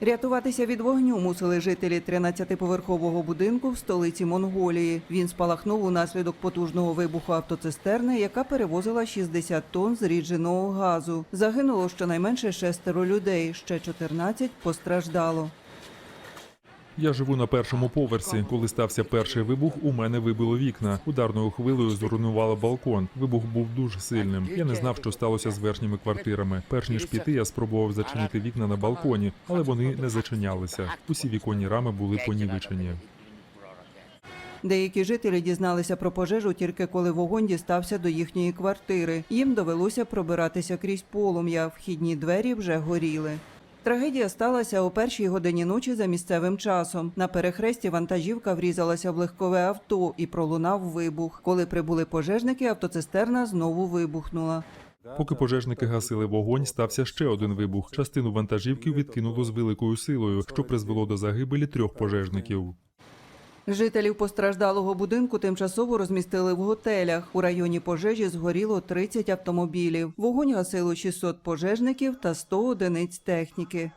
Рятуватися від вогню мусили жителі 13-поверхового будинку в столиці Монголії. Він спалахнув унаслідок потужного вибуху автоцистерни, яка перевозила 60 тонн зрідженого газу. Загинуло щонайменше шестеро людей, ще 14 постраждало. Я живу на першому поверсі. Коли стався перший вибух, у мене вибило вікна. Ударною хвилею зруйнувало балкон. Вибух був дуже сильним. Я не знав, що сталося з верхніми квартирами. Перш ніж піти, я спробував зачинити вікна на балконі, але вони не зачинялися. Усі віконні рами були понівечені. Деякі жителі дізналися про пожежу тільки коли вогонь дістався до їхньої квартири. Їм довелося пробиратися крізь полум'я. Вхідні двері вже горіли. Трагедія сталася о першій годині ночі за місцевим часом. На перехресті вантажівка врізалася в легкове авто і пролунав вибух. Коли прибули пожежники, автоцистерна знову вибухнула. Поки пожежники гасили вогонь, стався ще один вибух. Частину вантажівки відкинуло з великою силою, що призвело до загибелі трьох пожежників. Жителів постраждалого будинку тимчасово розмістили в готелях. У районі пожежі згоріло 30 автомобілів. Вогонь гасило 600 пожежників та 100 одиниць техніки.